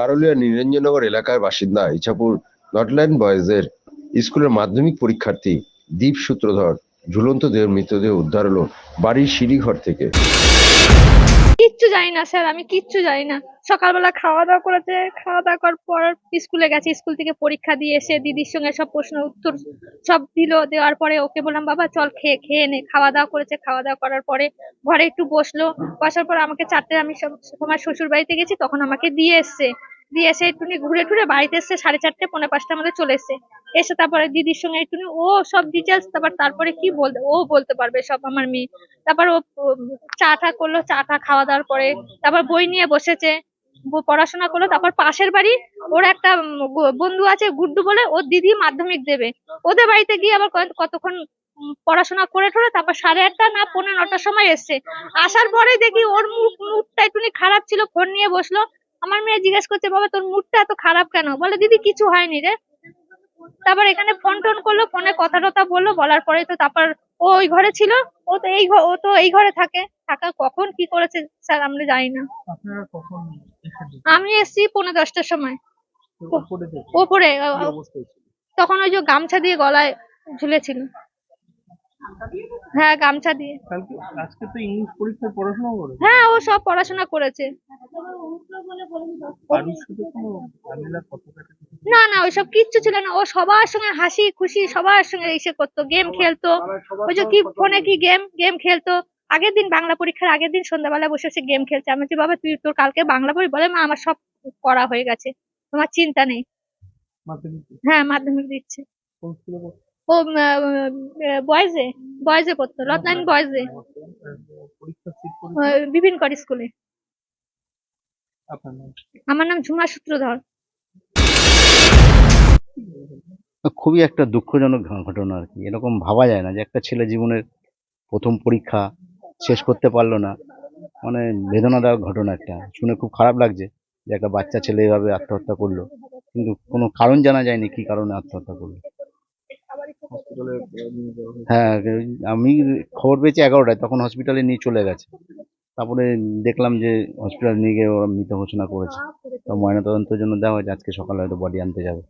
গারুলিয়া নিরঞ্জনগর এলাকার বাসিন্দা ইছাপুর নটল্যান্ড বয়েজের স্কুলের মাধ্যমিক পরীক্ষার্থী দীপ সূত্রধর ঝুলন্ত দেহের মৃতদেহ উদ্ধার হলো বাড়ির সিঁড়িঘর থেকে। জানি না, স্যার, আমি কিচ্ছু জানি না। সকালবেলা খাওয়া দাওয়া করেছে, খাওয়া দাওয়া করার পর স্কুলে গেছে, স্কুল থেকে পরীক্ষা দিয়ে এসে দিদির সঙ্গে সব প্রশ্ন, উত্তর সব দিল, দেওয়ার পরে ওকে বললাম, বাবা, চল খেয়ে খেয়ে নে। খাওয়া দাওয়া করেছে, খাওয়া দাওয়া করার পরে ঘরে একটু বসল। বসার পর আমাকে চারটে, আমি সব, তোমার শ্বশুর বাড়িতে গেছি, তখন আমাকে দিয়ে এসছে। দিয়ে এসে একটুখানি ঘুরে টুরে বাড়িতে এসছে সাড়ে চারটে, পৌনে পাঁচটার মধ্যে চলে এসছে এসে তারপরে দিদির সঙ্গে একটুখানি, ও সব ডিটেলস তারপর তারপরে কি বলতে, ও বলতে পারবে সব আমার মেয়ে। তারপর ও চা টা করল, চা টা খাওয়া দাওয়ার পরে। তারপর বই নিয়ে বসেছে পড়াশোনা করল। তারপর পাশের বাড়ি, ওর একটা বন্ধু আছে গুড্ডু বলে ওর দিদি মাধ্যমিক দেবে। ওদের বাড়িতে গিয়ে আবার কতক্ষণ পড়াশোনা করে ঠোরে তারপর সাড়ে আটটা না পনেরো নটার সময় এসছে। আসার পরে দেখি ওর মুখ, মুখটা একটুখানি খারাপ ছিল, ফোন নিয়ে বসল। আমার মেয়ে জিজ্ঞেস করছে বাবা তোর মুডটা এত খারাপ কেন? বলে দিদি কিছু হয়নি রে। তারপর এখানে ফোন টোন করল ফোনে কথা টথা বলল বলার পরে তো তারপর ও ওই ঘরে ছিল ও তো এই ও তো এই ঘরে থাকে। থাকা কখন কি করেছে স্যার আমরা জানি না। আমি এসছি পৌনে দশটার সময়। ওপরে তখন ওই যে গামছা দিয়ে গলায় ঝুলেছিল। হ্যাঁ গামছা দিয়ে। কালকে আজকে তো ইংলিশ পরীক্ষায় পড়াশোনা করে হ্যাঁ ও সব পড়াশোনা করেছে। না না ওইসব কিচ্ছু ছিল না। ও সবার সঙ্গে হাসি খুশি সবার সঙ্গে এসে করতো গেম খেলতো। ওই যে কি ফোনে কি গেম গেম খেলতো। আগের দিন বাংলা পরীক্ষার আগের দিন সন্ধ্যাবেলা বসে বসে গেম খেলছে। আমি বলছি বাবা তুই তোর কালকে বাংলা পড়ি বলে মা আমার সব করা হয়ে গেছে। তোমার চিন্তা নেই। হ্যাঁ মাধ্যমিক দিচ্ছে? ও বয়েজে বয়েজে পড়তো রত্নায়ণ বয়েজে। পরীক্ষা বিভিন্ন কর স্কুলে। আমার নাম ঝুমা সূত্রধর। খুবই একটা দুঃখজনক ঘটনা আর কি। এরকম ভাবা যায় না যে একটা ছেলে জীবনের প্রথম পরীক্ষা শেষ করতে পারল না। মানে বেদনাদায়ক ঘটনা একটা। শুনে খুব খারাপ লাগছে যে একটা বাচ্চা ছেলে এভাবে আত্মহত্যা করল। কিন্তু কোনো কারণ জানা যায়নি কি কারণে আত্মহত্যা করল। হ্যাঁ আমি খবর পেয়েছি এগারোটায়, তখন হসপিটালে নিয়ে চলে গেছে। তারপরে দেখলাম যে হসপিটাল নিয়ে গিয়ে ওরা মৃত ঘোষণা করেছে। তো ময়নাতদন্তের জন্য দেওয়া হয়েছে, আজকে সকালে হয়তো বডি আনতে যাবে।